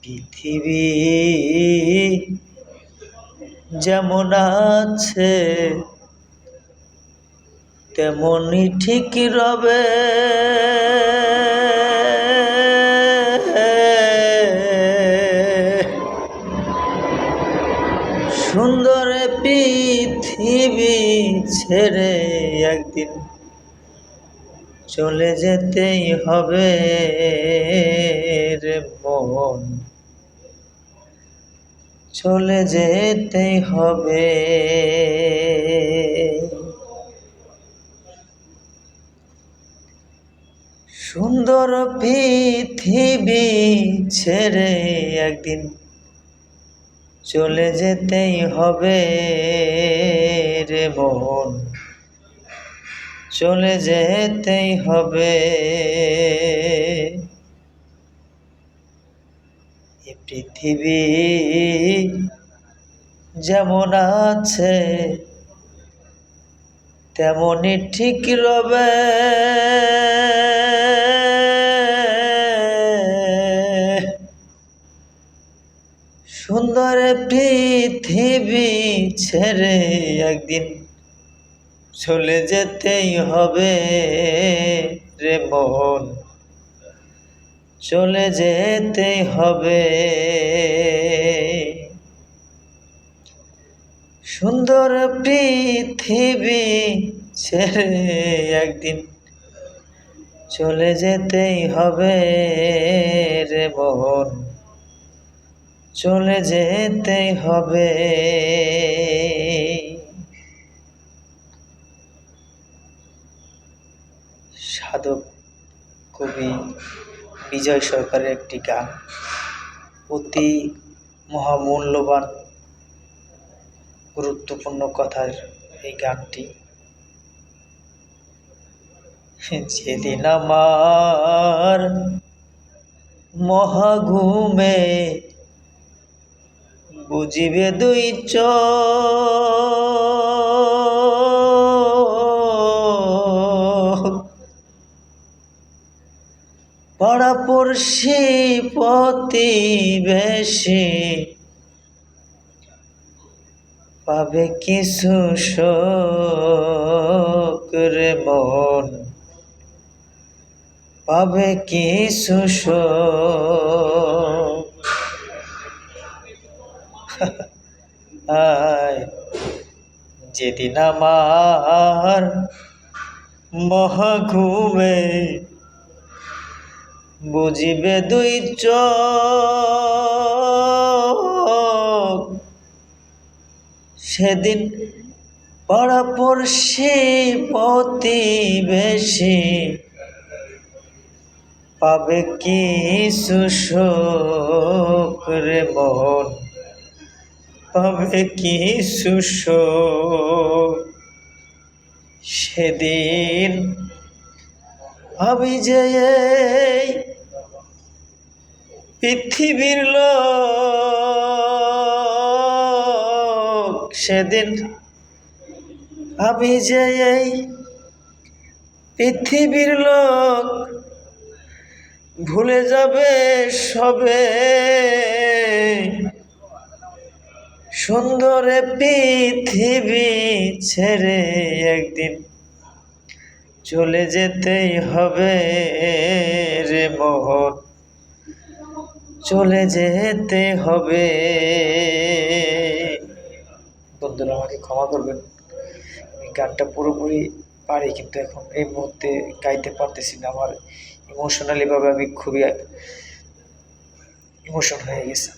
পৃথিবী যেমন আছে তেমনই ঠিক রবে। সুন্দর পৃথিবী ছেড়ে একদিন চলে যেতেই হবে রে মন। চলে যেতেই হবে। সুন্দর পৃথিবী ছেড়ে একদিন চলে যেতেই হবে রে মন। চলে যেতেই হবে। এ পৃথিবী যেমন আছে তেমনই ঠিক রবে। সুন্দর পৃথিবী ছেড়ে একদিন চলে যেতেই হবে রে মন। চলে যেতেই হবে। সুন্দর পৃথিবী ছেড়ে একদিন চলে যেতেই হবে রে মন। চলে যেতেই হবে। সাধক কবি বিজয় সরকারের একটি গান। অতি মহামূল্যবান, গুরুত্বপূর্ণ কথার এই গানটি। যেদিন আমার মহাঘুমে বুঝিবে দুই চোখ পাড়াপড়শি প্রতিবেশী পাবে কিছু রে মন। পাবে কিছু আয় যেদিন আমার মহাঘুমে বুঝিবে দুই চোখ। সেদিন পাড়াপড়শি প্রতিবেশী পাবে কি শোক রে মন, পাবে কি শোক সেদিন আমি যে পৃথিবীর লোক সেদিন আমি যে এই পৃথিবীর লোক ভুলে যাবে সবে। সুন্দর পৃথিবী ছেড়ে একদিন চলে যেতেই হবে রে মোহন। চলে যেতে হবে। বন্ধুরা, আমাকে ক্ষমা করবেন। আমি গানটা পুরোপুরি পারি, কিন্তু এখন এই মুহূর্তে গাইতে পারতেছি না। আমার ইমোশনালিভাবে আমি খুবই ইমোশন হয়ে গেছে।